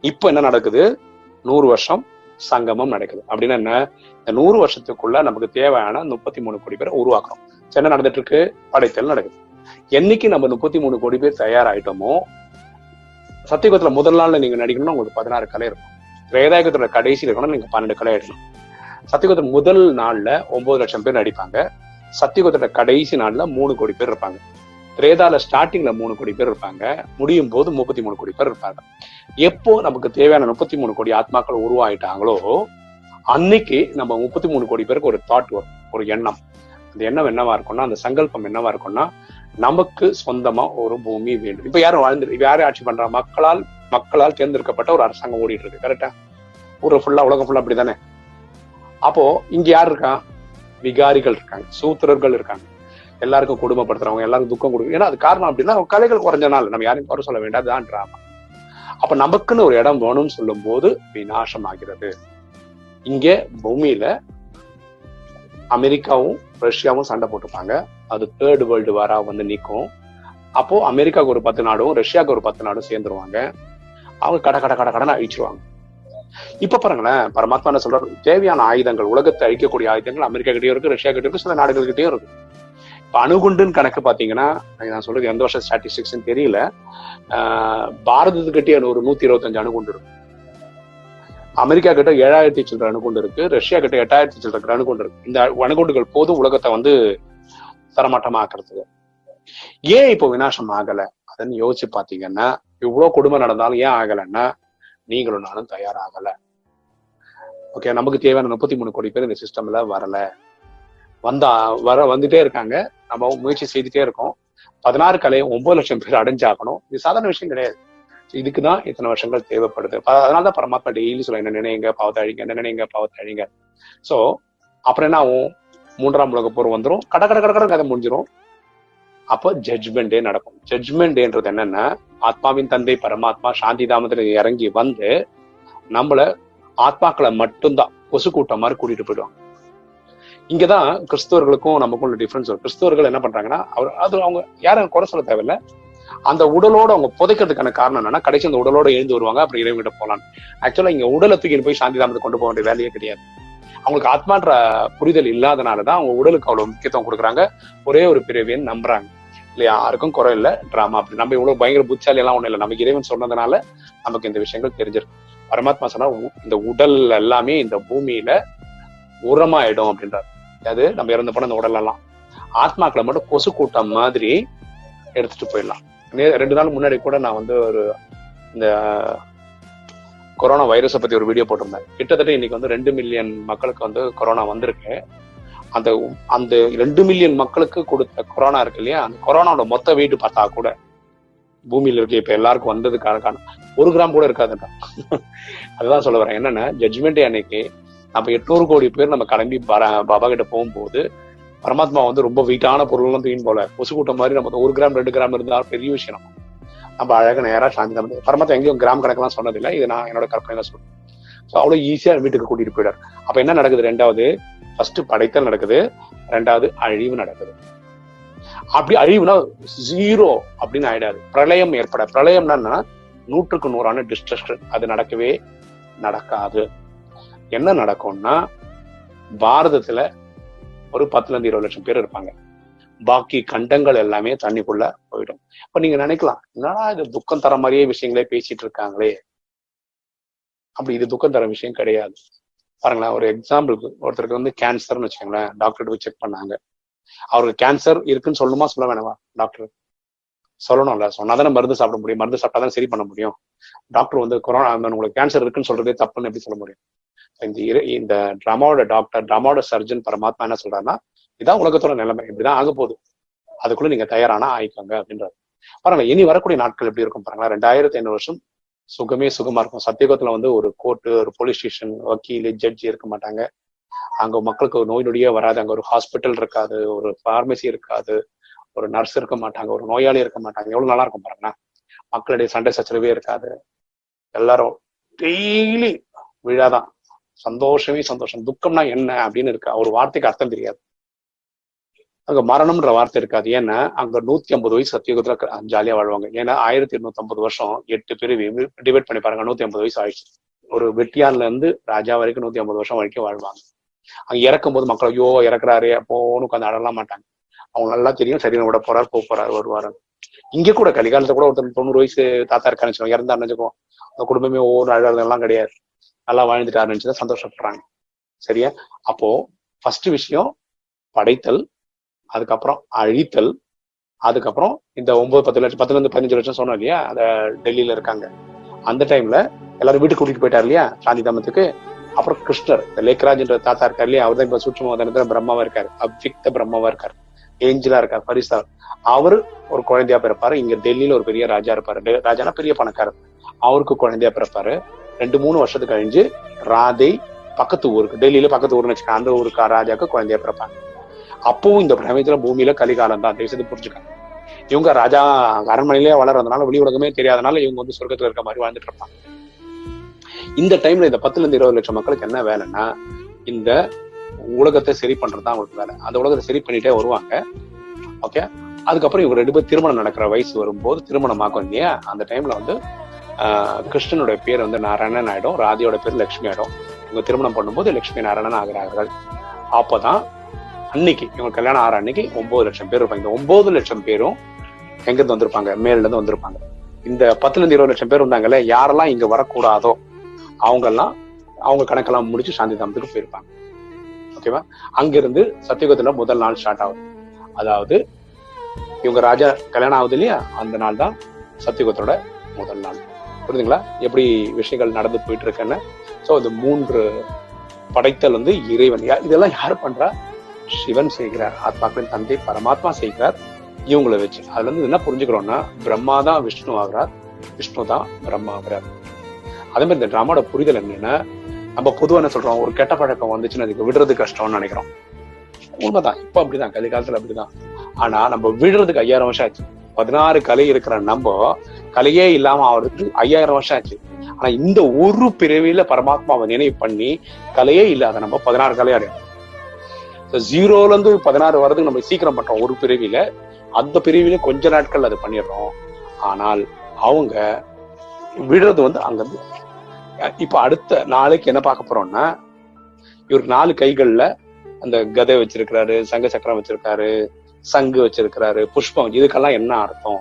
இப்ப என்ன நடக்குது? நூறு வருஷம் சங்கமம் நடக்குது. அப்படின்னா என்ன? இந்த நூறு வருஷத்துக்குள்ள நமக்கு தேவையான முப்பத்தி மூணு கோடி பேரை உருவாக்குறோம். என்ன நடந்துட்டு இருக்கு படைத்தல் நடக்குது. என்னைக்கு நம்ம முப்பத்தி மூணு கோடி பேர் தயாராயிட்டோமோ சத்தியகுத்துல முதல் நாள்ல நீங்க நடிக்கணும்னா உங்களுக்கு பதினாறு கலை இருக்கும். திரேதாயகத்தோட கடைசியில் இருக்கணும் நீங்க பன்னெண்டு கலை ஆயிடலாம் சத்தியகுத்த முதல் நாள்ல ஒன்பது லட்சம் பேர் நடிப்பாங்க. சத்தியகுத்தோட கடைசி நாள்ல மூணு கோடி பேர் இருப்பாங்க. திரேதால ஸ்டார்டிங்ல மூணு கோடி பேர் இருப்பாங்க. முடியும் போது முப்பத்தி மூணு கோடி பேர் இருப்பாங்க. எப்போ நமக்கு தேவையான முப்பத்தி மூணு கோடி ஆத்மாக்கள் உருவாயிட்டாங்களோ அன்னைக்கு நம்ம முப்பத்தி மூணு கோடி பேருக்கு ஒரு தாட் வரும் ஒரு எண்ணம். அந்த எண்ணம் என்னவா இருக்கும்னா அந்த சங்கல்பம் என்னவா இருக்கும்னா நமக்கு சொந்தமா ஒரு பூமி வேண்டும். இப்ப யாரும் வாழ்ந்து இப்ப யாரும் ஆட்சி பண்றா? மக்களால் மக்களால் தேர்ந்தெடுக்கப்பட்ட ஒரு அரசாங்கம் ஓடிட்டு இருக்கு கரெக்டா ஊர் ஃபுல்லா உலகம் ஃபுல்லா அப்படிதானே? அப்போ இங்க யார் இருக்கா? விகாரிகள் இருக்காங்க சூத்திரர்கள் இருக்காங்க. எல்லாருக்கும் குடும்பப்படுத்துறவங்க எல்லாருக்கும் துக்கம் கொடுக்கும் ஏன்னா அது காரணம் அப்படின்னா கலைகள் குறைஞ்சனால நாள். நம்ம யாரையும் குறை சொல்ல வேண்டாம். அதுதான் டிராமா அப்ப நமக்குன்னு ஒரு இடம் வேணும்னு சொல்லும் போது விநாசம் ஆகிறது இங்க பூமியில அமெரிக்காவும் ரஷ்யாவும் சண்டை போட்டுப்பாங்க. அது தேர்ட் வேர்ல்டு வாரா வந்து நிற்கும் அப்போ அமெரிக்காவுக்கு ஒரு பத்து நாடும் ரஷ்யாவுக்கு ஒரு பத்து நாடும் சேர்ந்துருவாங்க. அவங்க கட கட கட கடனை அழிச்சிருவாங்க. இப்ப பாருங்களேன் பரமாத்மா என்ன சொல்றாரு? தேவையான ஆயுதங்கள் உலகத்தை அழிக்கக்கூடிய ஆயுதங்கள் அமெரிக்கா கிட்டயும் இருக்கு ரஷ்யா கிட்டயும் இருக்கு சில நாடுகள் கிட்டயும் இருக்கு. அணுகுண்டுன்னு கணக்கு பாத்தீங்கன்னா நான் சொல்றது எந்த வருஷம் ஸ்டாட்டிஸ்டிக்ஸ் தெரியல. ஆஹ் பாரதத்துக்கிட்டே ஒரு நூத்தி இருபத்தஞ்சு அணுகுண்டு இருக்கு. அமெரிக்கா கிட்ட ஏழாயிரத்தி சில்லற அணுகுண்டு இருக்கு. ரஷ்யா கிட்ட எட்டாயிரத்தி சில்லற அணுகுண்டு இருக்கு. இந்த அணுகுண்டுகள் போதும் உலகத்தை வந்து தரமாட்டமா ஆக்குறதுக்கு ஏன் இப்போ விநாசம் ஆகல? அதன்னு யோசிச்சு பாத்தீங்கன்னா இவ்வளவு கொடுமை நடந்தாலும் ஏன் ஆகலைன்னா நீங்களும் நானும் தயாராகல. ஓகே நமக்கு தேவையான முப்பத்தி மூணு கோடி பேர் இந்த சிஸ்டம்ல வரல. வந்தா வர வந்துட்டே இருக்காங்க. நம்ம முயற்சி செய்துட்டே இருக்கோம். பதினாறு கலையும் ஒன்பது லட்சம் பேர் அடைஞ்சாகணும். இது சாதாரண விஷயம் கிடையாது. இதுக்குதான் இத்தனை வருஷங்கள் தேவைப்படுது. ப- அதனாலதான் பரமாத்மா டெய்லி சொல்ல என்ன நினைங்க பாவத்தை அழிங்க என்ன நினைங்க பாவத்தை அழிங்க. சோ அப்புறம் என்ன ஆகும்? மூன்றாம் உலக போர் வந்துடும் கட கட கட கட கதை முடிஞ்சிடும் அப்போ ஜட்ஜ்மெண்ட் டே நடக்கும். ஜட்ஜ்மெண்ட் டேன்றது என்னன்னா ஆத்மாவின் தந்தை பரமாத்மா சாந்தி தாமத்துல இறங்கி வந்து நம்மள ஆத்மாக்களை மட்டும்தான் கொசு கூட்டம் மாதிரி கூட்டிட்டு போயிடுவாங்க. இங்கதான் கிறிஸ்தவர்களுக்கும் நமக்கும் உள்ள டிஃபரன்ஸ் வரும். கிறிஸ்தவர்கள் என்ன பண்றாங்கன்னா அவர் அது அவங்க யாரும் குறை சொல்ல தேவையில்ல. அந்த உடலோட அவங்க புதைக்கிறதுக்கான காரணம் என்னன்னா கடைசி அந்த உடலோட எழுந்து வருவாங்க அப்புறம் இறைவன்கிட்ட போலாம் ஆக்சுவலா இங்க உடலை தூக்கிட்டு போய் சாந்தி தாமத்தை கொண்டு போக வேண்டிய வேலையே கிடையாது. அவங்களுக்கு ஆத்மான்ற புரிதல் இல்லாதனாலதான் அவங்க உடலுக்கு அவ்வளவு முக்கியத்துவம் கொடுக்குறாங்க. ஒரே ஒரு பிறவின்னு நம்புறாங்க. இல்ல யாருக்கும் குறை இல்ல டிராமா அப்படி. நம்ம இவ்வளவு பயங்கர புத்தாலி எல்லாம் ஒண்ணு இல்லை. நமக்கு இறைவன் சொன்னதுனால நமக்கு இந்த விஷயங்கள் தெரிஞ்சிருக்கு. பரமாத்மா சொன்னா உ- இந்த உடல் எல்லாமே இந்த பூமியில உரமாயிடும் அப்படின்றார். அது நம்ம இறந்து போன அந்த உடலெல்லாம். ஆத்மாக்களை மட்டும் கொசு கூட்டம் மாதிரி எடுத்துட்டு போயிடலாம். ரெண்டு நாள் முன்னாடி கூட நான் வந்து ஒரு இந்த கொரோனா வைரஸை பத்தி ஒரு வீடியோ போட்டிருந்தேன். கிட்டத்தட்ட இன்னைக்கு வந்து ரெண்டு மில்லியன் மக்களுக்கு வந்து கொரோனா வந்திருக்கு. அந்த அந்த ரெண்டு மில்லியன் மக்களுக்கு கொடுத்த கொரோனா இருக்கு இல்லையா? அந்த கொரோனாவோட மொத்த வெயிட் பார்த்தா கூட பூமியில இருக்க இப்ப எல்லாருக்கும் வந்ததுக்கான ஒரு கிராம் கூட இருக்காதுக்கா அதுதான் சொல்ல வரேன். என்னன்னா ஜட்ஜ்மெண்ட் அன்னைக்கு நம்ம எட்நூறு கோடி பேர் நம்ம கிளம்பி பாபா கிட்ட போகும்போது பரமாத்மா வந்து ரொம்ப வெயிட்டான பொருள்லாம் தூயின் போல. கொசு கூட்டம் மாதிரி நம்ம ஒரு கிராம் ரெண்டு கிராம் இருந்தாலும் பெரிய விஷயம் நம்ம. நம்ம அழகாக நேராக சாந்தி தான் பரமாத்மா எங்கேயும் கிராம் கணக்கெல்லாம் சொன்னதில்லை. இது நான் என்னோட கற்பனை சொல்றேன். ஸோ அவ்வளோ ஈஸியாக வீட்டுக்கு கூட்டிட்டு போயிடாரு அப்போ என்ன நடக்குது? ரெண்டாவது ஃபர்ஸ்ட் படைத்தல் நடக்குது. ரெண்டாவது அழிவு நடக்குது. அப்படி அழிவுனா ஜீரோ அப்படின்னு ஆயிடாது. பிரளயம் ஏற்பட பிரளயம்னா என்னன்னா நூற்றுக்கு நூறான டிஸ்ட்ரக்ஷன் அது நடக்கவே நடக்காது. என்ன நடக்கும்னா பாரதத்துல ஒரு பத்துல இருந்து இருபது லட்சம் பேர் இருப்பாங்க. பாக்கி கண்டங்கள் எல்லாமே தண்ணிக்குள்ள போயிடும். இப்ப நீங்க நினைக்கலாம் என்னடா இது துக்கம் தர மாதிரியே விஷயங்களே பேசிட்டு இருக்காங்களே. அப்படி இது துக்கம் தர விஷயம் கிடையாது. பாருங்களேன் ஒரு எக்ஸாம்பிளுக்கு ஒருத்தருக்கு வந்து கேன்சர்னு வச்சுக்கோங்களேன் டாக்டர் போய் செக் பண்ணாங்க. அவருக்கு கேன்சர் இருக்குன்னு சொல்லணுமா சொல்ல வேணாமா டாக்டர் சொல்லணும்ல. சொன்னாதானே மருந்து சாப்பிட முடியும். மருந்து சாப்பிட்டா தானே சரி பண்ண முடியும். டாக்டர் வந்து கொரோனா உங்களுக்கு கேன்சர் இருக்குன்னு சொல்றதே தப்புன்னு எப்படி சொல்ல முடியும்? இந்த இந்த ட்ராமாவோட டாக்டர் ட்ராமாவோட சர்ஜன் பரமாத்மா என்ன சொல்றாருன்னா இதான் உலகத்தோட நிலைமை. இப்படிதான் ஆக போகுது. அதுக்குள்ள நீங்க தயாரானா ஆயிக்கோங்க அப்படின்றாரு. பாருங்க இனி வரக்கூடிய நாட்கள் எப்படி இருக்கும் பாருங்களா ரெண்டாயிரத்தி ஐநூறு வருஷம் சுகமே சுகமா இருக்கும். சத்தியகத்துல வந்து ஒரு கோர்ட்டு ஒரு போலீஸ் ஸ்டேஷன் வக்கீல் ஜட்ஜி இருக்க மாட்டாங்க. அங்க மக்களுக்கு நோய் நொடியே வராது. அங்க ஒரு ஹாஸ்பிட்டல் இருக்காது. ஒரு பார்மசி இருக்காது. ஒரு நர்ஸ் இருக்க மாட்டாங்க ஒரு நோயாளி இருக்க மாட்டாங்க. எவ்வளவு நல்லா இருக்கும் பாருங்கன்னா மக்களுடைய சண்டை சச்சரவே இருக்காது. எல்லாரும் டெய்லி விழாதான். சந்தோஷமே சந்தோஷம். துக்கம்னா என்ன அப்படின்னு இருக்கு. ஒரு வார்த்தைக்கு அர்த்தம் தெரியாது. அங்க மரணம்ன்ற வார்த்தை இருக்காது. ஏன்னா அங்க நூத்தி ஐம்பது வயசு சத்தியுகத்துல ஜாலியா வாழ்வாங்க. ஏன்னா ஆயிரத்தி இருநூத்தி ஐம்பது வருஷம் எட்டு பேர் டிவைட் பண்ணி பாருங்க. நூத்தி ஐம்பது வயசு ஆயிடுச்சு. ஒரு வெட்டியான்ல இருந்து ராஜா வரைக்கும் நூத்தி ஐம்பது வருஷம் வரைக்கும் வாழ்வாங்க. அங்க இறக்கும் போது மக்கள் ஐயோ இறக்குறாரு அப்போன்னு உட்காந்து அடலாம் மாட்டாங்க. அவங்க நல்லா தெரியும். சரி விட போறாரு போக போறாரு வருவாரு இங்க கூட கலிகாலத்துல கூட ஒருத்தர் தொண்ணூறு வயசு தாத்தா இருக்கான்னு வச்சுக்கோங்க இறந்தாருன்னு வச்சுக்கோ அந்த குடும்பமே ஒவ்வொரு அழகெல்லாம் கிடையாது. நல்லா வாழ்ந்துட்டாருன்னு நினைச்சுதான் சந்தோஷப்படுறாங்க. சரியா? அப்போ ஃபர்ஸ்ட் விஷயம் படைத்தல் அதுக்கப்புறம் அழித்தல் அதுக்கப்புறம் இந்த ஒன்பது பத்து லட்சம் பத்துல இருந்து பதினஞ்சு லட்சம் சொன்னோம் இல்லையா? அந்த டெல்லியில இருக்காங்க. அந்த டைம்ல எல்லாரும் வீட்டுக்கு கூட்டிட்டு போயிட்டார் இல்லையா? சாந்தி தாமத்துக்கு. அப்புறம் கிருஷ்ணர் இந்த லேக்ராஜ்ன்ற தாத்தா இருக்கார் இல்லையா? அவர் தான் இப்ப சூட்சமோதனத்துல பிரம்மாவா இருக்காரு. அவ்விக்த பிரம்மாவா இருக்காரு. ஏஞ்சலா இருக்கார் பரிசா அவரு ஒரு குழந்தையா பிறப்பாரு. இங்க டெல்லியில ஒரு பெரிய ராஜா இருப்பாரு. ராஜானா பெரிய பணக்காரர். அவருக்கு குழந்தையா பிறப்பாரு. ரெண்டு மூணு வருஷத்துக்கு கழிஞ்சு ராதை பக்கத்து ஊருக்கு டெல்லியில பக்கத்து ஊர்னு வச்சுக்கா அந்த ஊருக்கு ராஜாக்கு குழந்தையா பிறப்பாங்க. அப்பவும் இந்த பிரபஞ்சத்துல பூமியில கலிகாலம் தான். தேசத்தை புரிஞ்சுக்காங்க. இவங்க ராஜா அரண்மனையிலே வளர்றதுனால வெளி உலகமே தெரியாதனால இவங்க வந்து சொர்க்கத்துல இருக்க மாதிரி வாழ்ந்துட்டு இருப்பாங்க. இந்த டைம்ல இந்த பத்துல இருந்து இருபது லட்சம் மக்களுக்கு என்ன வேலைன்னா இந்த உலகத்தை சரி பண்றதுதான் அவங்களுக்கு வேலை. அந்த உலகத்தை சரி பண்ணிட்டே வருவாங்க. ஓகே அதுக்கப்புறம் இவங்க ரெண்டு பேர் திருமணம் நடக்கிற வயசு வரும்போது திருமணம் ஆகும் இல்லையா? அந்த டைம்ல வந்து கிருஷ்ணனுடைய பேர் வந்து நாராயணன் ஆயிடும். ராதியோட பேர் லட்சுமி ஆயிடும். இவங்க திருமணம் பண்ணும்போது லட்சுமி நாராயணன் ஆகிறார்கள். அப்பதான் அன்னைக்கு இவங்க கல்யாணம் ஆற அன்னைக்கு ஒன்பது லட்சம் பேர் இருப்பாங்க. இந்த ஒன்பது லட்சம் பேரும் எங்க இருந்து வந்திருப்பாங்க? மேல இருந்து வந்திருப்பாங்க. இந்த பத்துல இருந்து இருபது லட்சம் பேர் இருந்தாங்கல்ல யாரெல்லாம் இங்க வரக்கூடாதோ அவங்க எல்லாம் அவங்க கணக்கெல்லாம் முடிச்சு சாந்தி தாமத்துக்கு போயிருப்பாங்க. ஓகேவா? அங்கிருந்து சத்தியுகத்துல முதல் நாள் ஸ்டார்ட் ஆகுது. அதாவது இவங்க ராஜா கல்யாணம் ஆகுது இல்லையா? அந்த நாள் தான் சத்தியுகத்தோட முதல் நாள். புரியுதுங்களா? எப்படி விஷயங்கள் நடந்து போயிட்டு இருக்குன்னு? ஸோ இந்த மூன்று படைத்தல் வந்து இறைவன். இதெல்லாம் யார் பண்றா? சிவன் செய்கிறார். ஆத்மாக்களின் தந்தை பரமாத்மா செய்கிறார். இவங்களை வச்சு. அதுல இருந்து என்ன புரிஞ்சுக்கிறோம்னா பிரம்மா தான் விஷ்ணு ஆகிறார். விஷ்ணு தான் பிரம்மா ஆகிறார். அதே மாதிரி இந்த ட்ராமாவோட புரிதல் என்னன்னா நம்ம பொதுவாக என்ன சொல்றோம்? ஒரு கெட்ட பழக்கம் வந்துச்சுன்னு அதுக்கு விடுறது கஷ்டம்னு நினைக்கிறோம். உண்மைதான். இப்ப அப்படிதான். கலிகாலத்துல அப்படிதான். ஆனா நம்ம விடுறதுக்கு ஐயாயிரம் வருஷம் ஆச்சு. பதினாறு கலை இருக்கிற நம்ம கலையே இல்லாம ஆவறதுக்கு ஐயாயிரம் வருஷம் ஆச்சு. ஆனா இந்த ஒரு பிறவியில பரமாத்மாவை நினைவு பண்ணி கலையே இல்லாத நம்ம பதினாறு கலை அடையும் ஜீரோல இருந்து பதினாறு வர்றதுக்கு நம்ம சீக்கிரம் பண்றோம். ஒரு பிறவியில அந்த பிரிவில கொஞ்ச நாட்கள் அது பண்ணிடுறோம். ஆனால் அவங்க விடுறது வந்து அங்கிருந்து இப்ப அடுத்த நாளைக்கு என்ன பார்க்க போறோம்னா இவருக்கு நாலு கைகள்ல அந்த கதை வச்சிருக்கிறாரு சங்க சக்கரம் வச்சிருக்காரு சங்கு வச்சிருக்கிறாரு புஷ்பம் இதுக்கெல்லாம் என்ன அர்த்தம்?